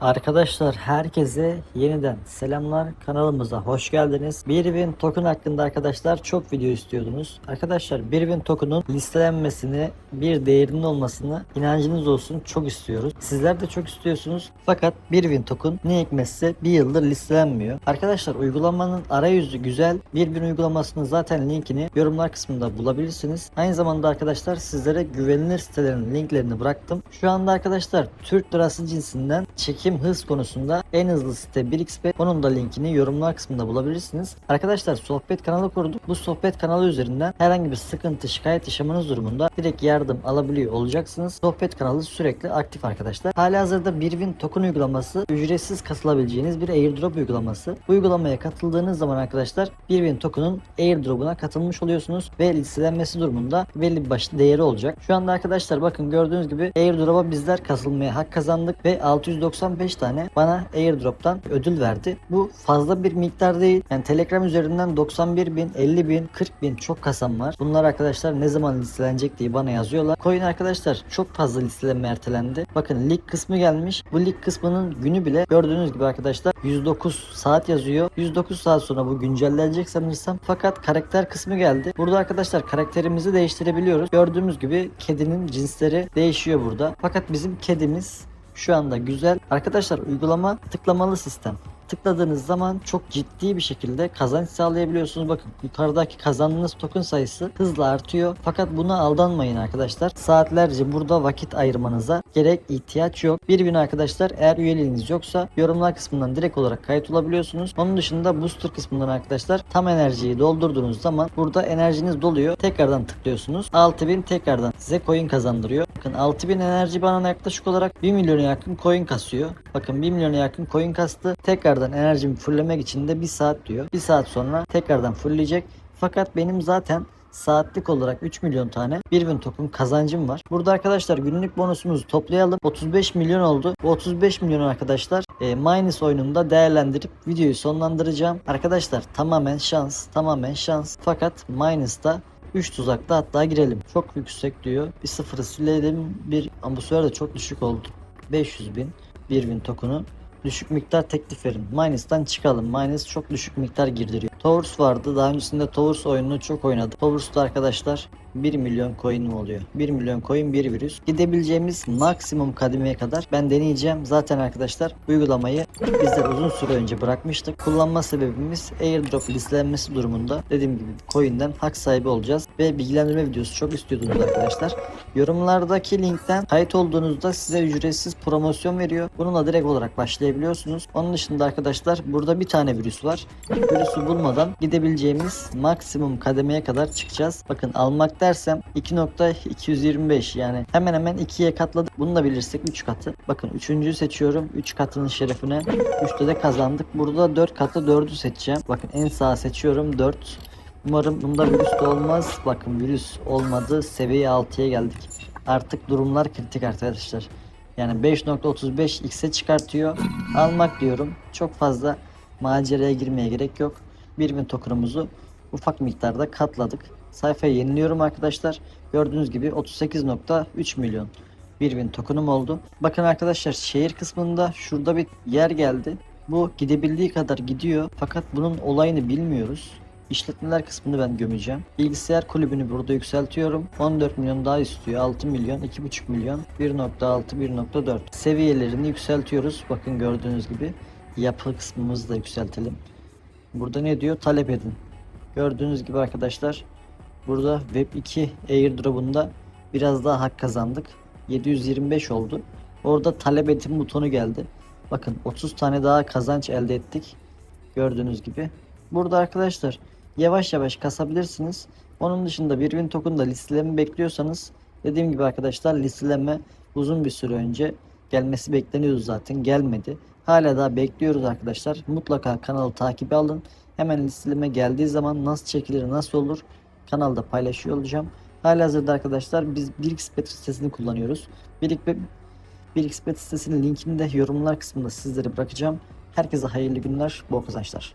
Arkadaşlar herkese yeniden selamlar kanalımıza hoş geldiniz. Birwin token hakkında arkadaşlar çok video istiyordunuz. Arkadaşlar Birwin token'un listelenmesini bir değerinin olmasını inancınız olsun çok istiyoruz. Sizler de çok istiyorsunuz. Fakat Birwin token ne hikmetse bir yıldır listelenmiyor. Arkadaşlar uygulamanın arayüzü güzel. Birwin uygulamasının zaten linkini yorumlar kısmında bulabilirsiniz. Aynı zamanda arkadaşlar sizlere güvenilir sitelerin linklerini bıraktım. Şu anda arkadaşlar Türk lirası cinsinden çekim hız konusunda en hızlı site 1xbet. Onun da linkini yorumlar kısmında bulabilirsiniz. Arkadaşlar sohbet kanalı kurduk. Bu sohbet kanalı üzerinden herhangi bir sıkıntı, şikayet yaşamanız durumunda direkt yardım alabiliyor olacaksınız. Sohbet kanalı sürekli aktif arkadaşlar. Halihazırda Birwin token uygulaması ücretsiz katılabileceğiniz bir airdrop uygulaması. Bu uygulamaya katıldığınız zaman arkadaşlar Birwin token'ın airdrop'una katılmış oluyorsunuz ve listelenmesi durumunda belli bir başlı değeri olacak. Şu anda arkadaşlar bakın gördüğünüz gibi airdrop'a bizler katılmaya hak kazandık ve 695 tane bana airdrop'tan ödül verdi. Bu fazla bir miktar değil. Yani Telegram üzerinden 91 bin, 50 bin, 40 bin çok kasam var. Bunlar arkadaşlar ne zaman listelenecek diye bana yazıyorlar. Coin arkadaşlar çok fazla listelenme ertelendi. Bakın lig kısmı gelmiş. Bu lig kısmının günü bile gördüğünüz gibi arkadaşlar 109 saat yazıyor. 109 saat sonra bu güncellenecek sanırsam. Fakat karakter kısmı geldi. Burada arkadaşlar karakterimizi değiştirebiliyoruz. Gördüğümüz gibi kedinin cinsleri değişiyor burada. Fakat bizim kedimiz şu anda güzel. Arkadaşlar uygulama tıklamalı sistem. Tıkladığınız zaman çok ciddi bir şekilde kazanç sağlayabiliyorsunuz. Bakın yukarıdaki kazandığınız token sayısı hızla artıyor. Fakat buna aldanmayın arkadaşlar. Saatlerce burada vakit ayırmanıza gerek ihtiyaç yok. Bir gün arkadaşlar eğer üyeliğiniz yoksa yorumlar kısmından direkt olarak kayıt olabiliyorsunuz. Onun dışında booster kısmından arkadaşlar tam enerjiyi doldurduğunuz zaman burada enerjiniz doluyor. Tekrardan tıklıyorsunuz. 6000 tekrardan size coin kazandırıyor. Bakın 6000 enerji bana yaklaşık olarak 1 milyona yakın coin kasıyor. Bakın 1 milyona yakın coin kastı. Tekrardan enerjimi fulllemek için de 1 saat diyor. 1 saat sonra tekrardan fullleyecek. Fakat benim zaten saatlik olarak 3 milyon tane bir bin token kazancım var. Burada arkadaşlar günlük bonusumuzu toplayalım. 35 milyon oldu. Bu 35 milyon arkadaşlar e, Minus oyununda değerlendirip videoyu sonlandıracağım. Arkadaşlar tamamen şans, tamamen şans. Fakat Minus'ta 3 tuzakta hatta girelim. Çok yüksek diyor. Bir sıfırı silelim. Bir ama bu de çok düşük oldu. 500 bin. 1 bin tokenu. Düşük miktar teklif verin. Minus'tan çıkalım. Minus çok düşük miktar girdiriyor. Towers vardı. Daha öncesinde Towers oyununu çok oynadım. Towers'ta arkadaşlar 1 milyon coin oluyor? 1 milyon coin 1 virüs. Gidebileceğimiz maksimum kademeye kadar ben deneyeceğim. Zaten arkadaşlar uygulamayı bizler uzun süre önce bırakmıştık. Kullanma sebebimiz airdrop listelenmesi durumunda dediğim gibi coin'den hak sahibi olacağız. Ve bilgilendirme videosu çok istiyordunuz arkadaşlar. Yorumlardaki linkten kayıt olduğunuzda size ücretsiz promosyon veriyor. Bununla direkt olarak başlayabiliyorsunuz. Onun dışında arkadaşlar burada bir tane virüs var. Virüsü bulmadan gidebileceğimiz maksimum kademeye kadar çıkacağız. Bakın almak dersem 2.225 yani hemen hemen 2'ye katladık. Bunu da bilirsek 3 katı. Bakın 3.'ü seçiyorum. 3 katının şerefine. 3'te de kazandık. Burada 4 katı 4'ü seçeceğim. Bakın en sağ seçiyorum 4. Umarım bunda virüs de olmaz. Bakın virüs olmadı. Seviye 6'ya geldik. Artık durumlar kritik arkadaşlar. Yani 5.35 x'e çıkartıyor. Almak diyorum. Çok fazla maceraya girmeye gerek yok. 1000 tokenumuzu ufak miktarda katladık. Sayfayı yeniliyorum arkadaşlar. Gördüğünüz gibi 38.3 milyon 1000 tokenum oldu. Bakın arkadaşlar şehir kısmında şurada bir yer geldi. Bu gidebildiği kadar gidiyor. Fakat bunun olayını bilmiyoruz. İşletmeler kısmını ben gömeceğim. Bilgisayar kulübünü burada yükseltiyorum. 14 milyon daha istiyor. 6 milyon, 2,5 milyon, 1.6, 1.4 seviyelerini yükseltiyoruz. Bakın gördüğünüz gibi yapı kısmımızı da yükseltelim. Burada ne diyor? Talep edin. Gördüğünüz gibi arkadaşlar burada Web 2 airdrop'unda biraz daha hak kazandık. 725 oldu. Orada talep edin butonu geldi. Bakın 30 tane daha kazanç elde ettik. Gördüğünüz gibi. Burada arkadaşlar yavaş yavaş kasabilirsiniz. Onun dışında bir win token'da listeleme bekliyorsanız dediğim gibi arkadaşlar listeleme uzun bir süre önce gelmesi bekleniyordu zaten gelmedi. Hala daha bekliyoruz arkadaşlar. Mutlaka kanalı takibe alın. Hemen listeleme geldiği zaman nasıl çekilir nasıl olur kanalda paylaşıyor olacağım. Halihazırda arkadaşlar biz 1xbet sitesini kullanıyoruz. 1xbet 1xbet sitesinin linkini de yorumlar kısmında sizlere bırakacağım. Herkese hayırlı günler, bol kazançlar.